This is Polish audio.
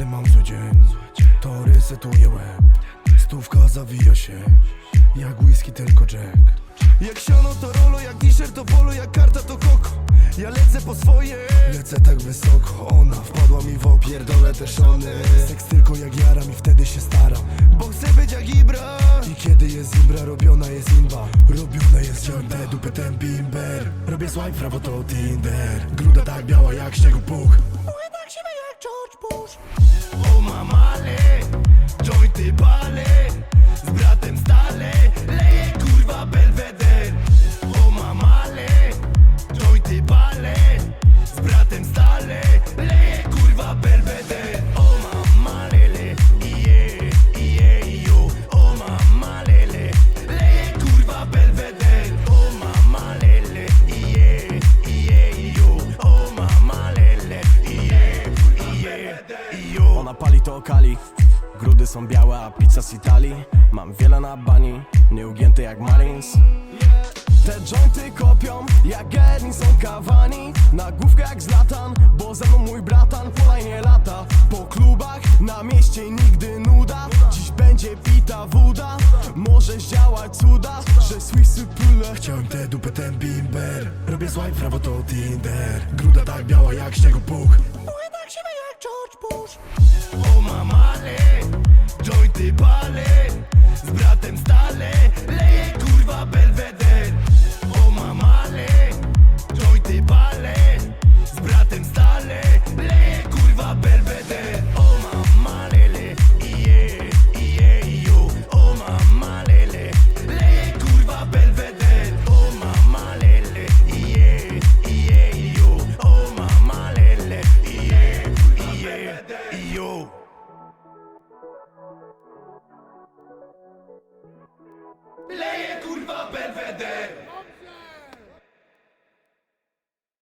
Kiedy mam zły dzień To resetuję łeb. Stówka zawija się Jak whisky tylko Jack. Jak siano to rolo, jak t-shirt to polo, jak karta to koko. Ja lecę po swoje. Lecę tak wysoko Ona wpadła mi w oko Pierdolę te szony. Seks tylko jak jaram i wtedy się staram Bo chcę być jak Ibra. I kiedy jest imbra, robiona jest imba. Robiona jest ciągle dupę ten bimber. Robię swipe, prawo to Tinder. Gruda tak biała jak śniegu puch tak siwe jak George Bush Ona pali to kali Grudy są białe, a pizza z Italii. Mam wiele na bani, nieugięte jak Marines Te jointy kopią, jak są kawani. Na główkę jak Zlatan, bo ze mną mój bratan Polajnie lata, po klubach, na mieście nigdy nuda. Dziś będzie pita woda, może zdziałać cuda Że Swissy pyle Chciałem tę dupę ten bimber. Robię swipe, prawo to Tinder. Gruda tak biała jak śniegu puch tak siwe jak George Bush Viva Belvedere!